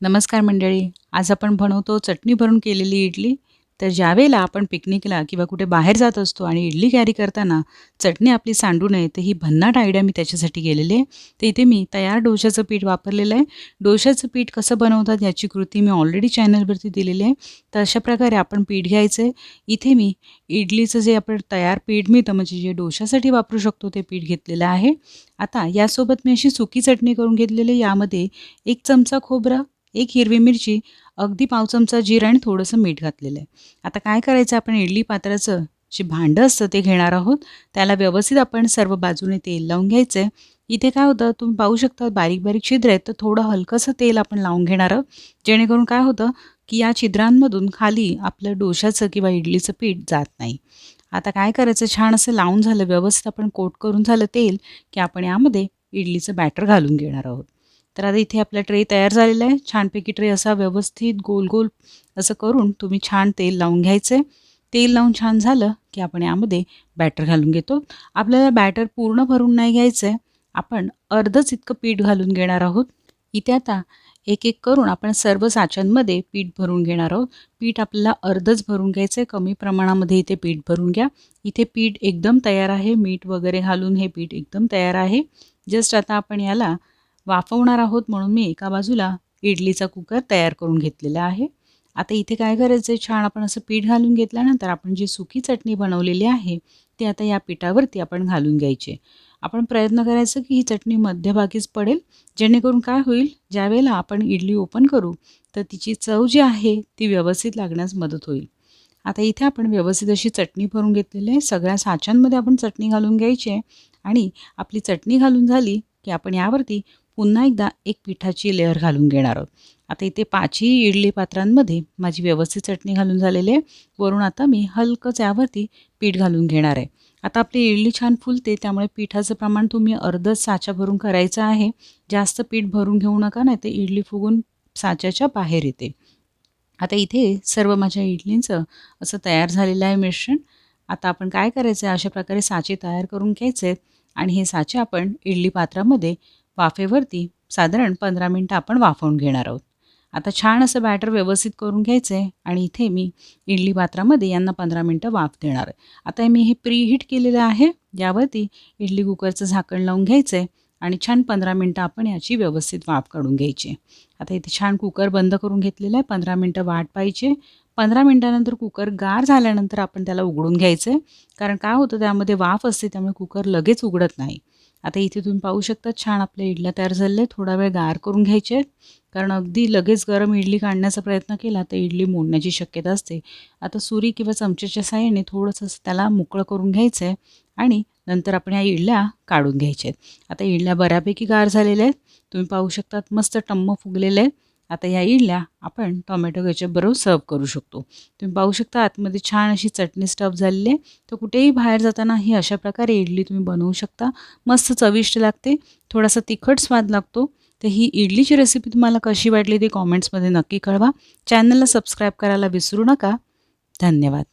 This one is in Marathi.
नमस्कार मंडळी. आज आपण बनवतो चटणी भरून केलेली इडली. तर ज्यावेळेला आपण पिकनिकला किंवा कुठे बाहेर जात असतो आणि इडली कॅरी करताना चटणी आपली सांडू नये तर ही भन्नाट आयडिया मी त्याच्यासाठी केलेली आहे. तर इथे मी तयार डोशाचं पीठ वापरलेलं आहे. डोशाचं पीठ कसं बनवतात याची कृती मी ऑलरेडी चॅनलवरती दिलेली आहे. तर अशा प्रकारे आपण पीठ घ्यायचं आहे. इथे मी इडलीचं जे आपण तयार पीठ मिळतं म्हणजे जे डोशासाठी वापरू शकतो ते पीठ घेतलेलं आहे. आता यासोबत मी अशी सुकी चटणी करून घेतलेली आहे. यामध्ये एक चमचा खोबरा एक हिरवी मिरची अगदी पाव चमचा जिरं आणि थोडंसं मीठ घातलेलं आहे. आता काय करायचं आपण इडली पात्राचं जे भांडं असतं ते घेणार आहोत. त्याला व्यवस्थित आपण सर्व बाजूने तेल लावून घ्यायचं आहे इथे काय होतं तुम्ही पाहू शकता बारीक बारीक छिद्र आहेत तर थोडं हलकंसं तेल आपण लावून घेणार आहोत. जेणेकरून काय होतं की या छिद्रांमधून खाली आपलं डोशाचं किंवा इडलीचं पीठ जात नाही. आता काय करायचं छान असं लावून झालं व्यवस्थित आपण कोट करून झालं तेल की आपण यामध्ये इडलीचं बॅटर घालून घेणार आहोत. तर आता इथे आपला ट्रे तयार झालेला आहे. छानपैकी ट्रे असा व्यवस्थित गोल गोल असं करून तुम्ही छान तेल लावून घ्यायचं. आहे तेल लावून छान झालं की आपण यामध्ये बॅटर घालून घेतो. आपल्याला बॅटर पूर्ण भरून नाही घ्यायचं आहे आपण अर्धच इतकं पीठ घालून घेणार आहोत. इथे आता एक एक करून आपण सर्व साच्यांमध्ये पीठ भरून घेणार आहोत. पीठ आपल्याला अर्धच भरून घ्यायचं आहे कमी प्रमाणामध्ये इथे पीठ भरून घ्या. इथे पीठ एकदम तयार आहे. मीठ वगैरे घालून हे पीठ एकदम तयार आहे. जस्ट आता आपण याला वाफवणार आहोत म्हणून मी एका बाजूला इडलीचा कुकर तयार करून घेतलेला आहे. आता इथे काय करायचं आहे? छान आपण असं पीठ घालून घेतल्यानंतर आपण जी सुकी चटणी बनवलेली आहे ती आता या पिठावरती आपण घालून घ्यायची आपण प्रयत्न करायचं की ही चटणी मध्यभागीच पडेल. जेणेकरून काय होईल? ज्यावेळेला आपण इडली ओपन करू तर तिची चव जी आहे ती व्यवस्थित लागण्यास मदत होईल. आता इथे आपण व्यवस्थित अशी चटणी भरून घेतलेली आहे. सगळ्या साच्यांमध्ये आपण चटणी घालून घ्यायची आहे. आणि आपली चटणी घालून झाली की आपण यावरती पुन्हा एकदा एक पिठाची लेअर घालून घेणार आहोत. आता इथे पाचही इडली पात्रांमध्ये माझी व्यवस्थित चटणी घालून झालेली आहे. वरून आता मी हलकंच यावरती पीठ घालून घेणार आहे. आता आपली इडली छान फुलते त्यामुळे पिठाचं प्रमाण तुम्ही अर्धच साचा भरून करायचं आहे. जास्त पीठ भरून घेऊ नका नाही तर इडली फुगून साच्याच्या बाहेर येते. आता इथे सर्व माझ्या इडलींचं असं तयार झालेलं आहे मिश्रण. आता आपण काय करायचं आहे? अशा प्रकारे साचे तयार करून घ्यायचे आहेत. आणि हे साचे आपण इडली पात्रामध्ये वाफेवरती साधारण पंधरा मिनटं आपण वाफवून घेणार आहोत. आता छान असं बॅटर व्यवस्थित करून घ्यायचं आहे आणि इथे मी इडली पात्रामध्ये यांना पंधरा मिनटं वाफ देणार आहे. आता मी हे प्रीहीट केलेलं आहे यावरती इडली कुकरचं झाकण लावून घ्यायचं आहे आणि छान पंधरा मिनटं आपण याची व्यवस्थित वाफ काढून घ्यायची. आता इथे छान कुकर बंद करून घेतलेलं आहे पंधरा मिनटं वाट पाहिजे पंधरा मिनटानंतर कुकर गार झाल्यानंतर आपण त्याला उघडून घ्यायचं आहे कारण काय होतं त्यामध्ये वाफ असते त्यामुळे कुकर लगेच उघडत नाही. आता इथे तुम्ही पाहू शकता छान आपल्या इडल्या तयार झाले थोडा वेळ गार करून घ्यायचे आहेत कारण अगदी लगेच गरम इडली काढण्याचा प्रयत्न केला तर इडली मोडण्याची शक्यता असते. आता सुरी किंवा चमच्याच्या साह्याने थोडंसं त्याला मोकळं करून घ्यायचं आहे आणि नंतर आपण या इडल्या काढून घ्यायच्या आहेत. आता इडल्या बऱ्यापैकी गार झालेल्या आहेत. तुम्ही पाहू शकतात मस्त टम्म फुगलेले आहेत. आता या इडल्या आपण टोमॅटो बरोबर सर्व करू शकतो. तुम्ही पाहू शकता आतमध्ये छान अशी चटणी स्टफ झालेली आहे. तर कुठेही बाहेर जाताना ही अशा प्रकारे इडली तुम्ही बनवू शकता. मस्त चविष्ट लागते. थोडासा तिखट स्वाद लागतो. तर ही इडलीची रेसिपी तुम्हाला कशी वाटली ती कॉमेंट्समध्ये नक्की कळवा. चॅनलला सबस्क्राईब करायला विसरू नका. धन्यवाद.